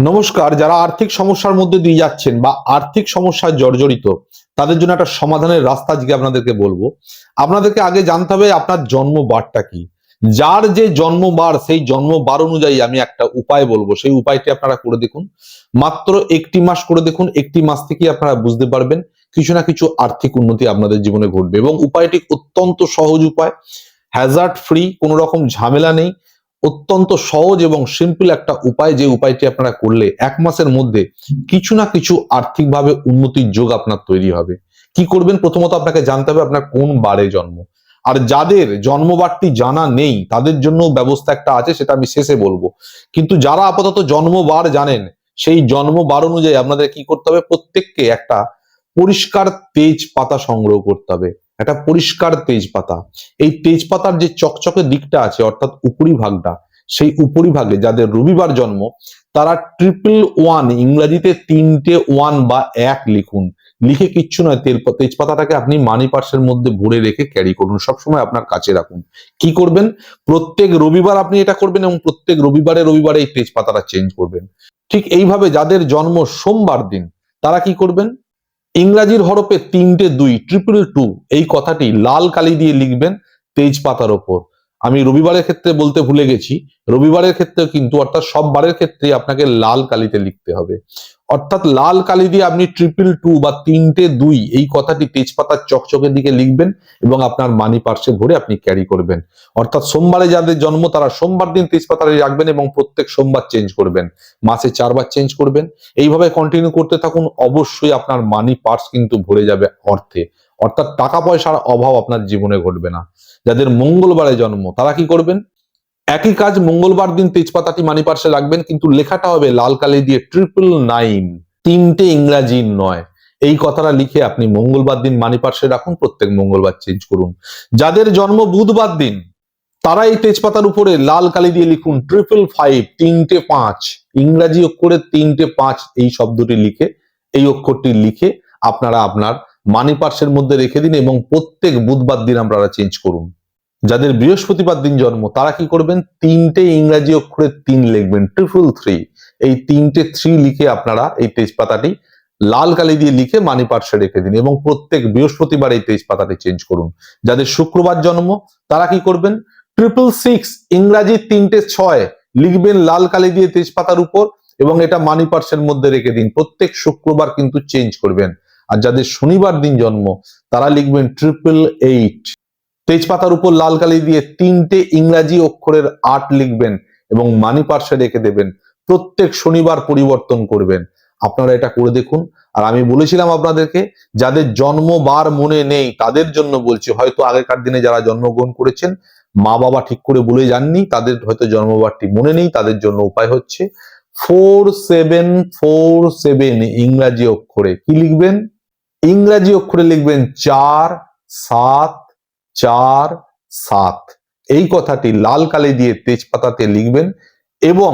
নমস্কার, যারা আর্থিক সমস্যার মধ্যে দিয়ে যাচ্ছেন বা আর্থিক সমস্যায় জর্জরিত, তাদের জন্য একটা সমাধানের রাস্তা আজকে আপনাদেরকে বলব। আপনাদেরকে আগে জানতে হবে আপনার জন্মবারটা কি। যার যে জন্মবার, সেই জন্মবার অনুযায়ী আমি একটা উপায় বলব। সেই উপায়টি আপনারা করে দেখুন। মাত্র একটি মাস করে দেখুন, একটি মাস থেকেই আপনারা বুঝতে পারবেন কিছু না কিছু আর্থিক উন্নতি আপনাদের জীবনে ঘটবে। এবং উপায়টি অত্যন্ত সহজ উপায়। হ্যাজার্ড ফ্রি কোনো রকম ঝামেলা নেই। অত্যন্ত সহজ এবং সিম্পল একটা উপায় যে উপায়টি আপনারা করলে এক মাসের মধ্যে কিছু না কিছু আর্থিকভাবে উন্নতির যোগ আপনার তৈরি হবে। কি করবেন? প্রথমত আপনাকে জানতে হবে আপনার কোন বারে জন্ম। আর যাদের জন্মবারটি জানা নেই, তাদের জন্য ব্যবস্থা একটা আছে, সেটা আমি শেষে বলব। কিন্তু যারা আপাতত জন্মবার জানেন, সেই জন্মবার অনুযায়ী আপনাদের কি করতে হবে? প্রত্যেককে একটা পরিষ্কার তেজ পাতা সংগ্রহ করতে হবে। একটা পরিষ্কার তেজপাতা। এই তেজপাতার যে চকচকে দিকটা আছে, অর্থাৎ উপরি ভাগটা, সেই উপরি ভাগে যাদের রবিবার জন্ম, তারা ট্রিপল ওয়ান ইংরেজিতে তিনটে ওয়ান বা এক লিখুন। লিখে কিচ্ছু নয়, তেল, তেজপাতাটাকে আপনি মানি পার্সের মধ্যে ভরে রেখে ক্যারি করুন, সবসময় আপনার কাছে রাখুন। কি করবেন? প্রত্যেক রবিবার আপনি এটা করবেন এবং প্রত্যেক রবিবারে রবিবারে এই তেজপাতাটা চেঞ্জ করবেন। ঠিক এইভাবে যাদের জন্ম সোমবার দিন, তারা কি করবেন? ইংরাজির হরপে তিনটে দুই ট্রিপল টু এই কথাটি লাল কালি দিয়ে লিখবেন তেজপাতার ওপর। আমি রবিবারের ক্ষেত্রে বলতে ভুলে গেছি রবিবারের ক্ষেত্রে কিন্তু, অর্থাৎ সব ক্ষেত্রে আপনাকে লাল কালিতে লিখতে হবে। অর্থাৎ লাল কালি দিয়ে আপনি ট্রিপল টু বা তিনটে দুই এই কথাটি তেজপাতার চকচকের দিকে লিখবেন এবং আপনার মানি পার্সে ভরে আপনি ক্যারি করবেন। অর্থাৎ সোমবারে যাদের জন্ম, তারা সোমবার দিন তেজপাতাটা রাখবেন এবং প্রত্যেক সোমবার চেঞ্জ করবেন। মাসে চারবার চেঞ্জ করবেন। এইভাবে কন্টিনিউ করতে থাকুন, অবশ্যই আপনার মানি পার্স কিন্তু ভরে যাবে অর্থে অর্থাৎ টাকা পয়সার অভাব আপনার জীবনে ঘটবে না। যাদের মঙ্গলবারে জন্ম, তারা কি করবেন? একই কাজ মঙ্গলবার দিন তেজপাতাটি মানি পার্সে রাখবেন কিন্তু লেখাটা হবে লাল কালি দিয়ে ট্রিপল নাইন তিনটে ইংরাজি নয়। এই কথাটা লিখে আপনি মঙ্গলবার দিন মানি পার্সে রাখুন, প্রত্যেক মঙ্গলবার চেঞ্জ করুন। যাদের জন্ম বুধবার দিন, তারা এই তেজপাতার উপরে লাল কালি দিয়ে লিখুন ট্রিপল ফাইভ তিনটে পাঁচ। ইংরাজি অক্ষরে তিনটে পাঁচ এই শব্দটি লিখে, এই অক্ষরটি লিখে আপনারা আপনার মানি পার্সের মধ্যে রেখে দিন এবং প্রত্যেক বুধবার দিন আপনারা চেঞ্জ করুন। যাদের বৃহস্পতিবার দিন জন্ম, তারা কি করবেন? তিনটে ইংরাজি অক্ষরে তিন লিখবেন ট্রিপল থ্রি এই তিনটে থ্রি লিখে আপনারা এই তেজপাতাটি লাল কালি দিয়ে লিখে মানি পার্সে রেখে দিন এবং প্রত্যেক বৃহস্পতিবার এই তেজপাতাটি চেঞ্জ করুন। যাদের শুক্রবার জন্ম, তারা কি করবেন? ট্রিপল সিক্স ইংরাজি তিনটে ছয়, লিখবেন লাল কালি দিয়ে তেজপাতার উপর এবং এটা মানি পার্সের মধ্যে রেখে দিন। প্রত্যেক শুক্রবার কিন্তু চেঞ্জ করবেন। আর যাদের শনিবার দিন জন্ম, তারা লিখবেন ট্রিপল এইট তেজপাতার উপর লাল কালি দিয়ে তিনটে ইংরাজি অক্ষরের আট লিখবেন এবং মানি পার্সে রেখে দেবেন। প্রত্যেক শনিবার পরিবর্তন করবেন। আপনারা এটা করে দেখুন। আর আমি বলেছিলাম আপনাদেরকে, যাদের জন্মবার মনে নেই, তাদের জন্য বলছি, হয়তো আগেকার দিনে যারা জন্মগ্রহণ করেছেন মা বাবা ঠিক করে বলে যাননি, তাদের হয়তো জন্মবারটি মনে নেই, তাদের জন্য উপায় হচ্ছে ফোর সেভেন ফোর সেভেন ইংরাজি অক্ষরে কি লিখবেন? ইংরাজি অক্ষরে লিখবেন চার, সাত চার, সাত। এই কথাটি লাল কালি দিয়ে তেজপাতাতে লিখবেন এবং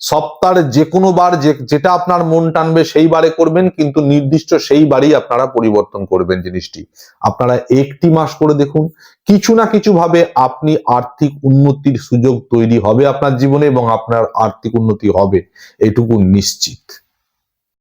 সপ্তাহের যে কোনো বার যেটা আপনার মন টানবে সেই বারে করবেন, কিন্তু নির্দিষ্ট সেই বারই আপনারা পরিবর্তন করবেন জিনিসটি। আপনারা একটি মাস করে দেখুন, কিছু না কিছু ভাবে আপনি আর্থিক উন্নতির সুযোগ তৈরি হবে আপনার জীবনে এবং আপনার আর্থিক উন্নতি হবে, এটুকু নিশ্চিত।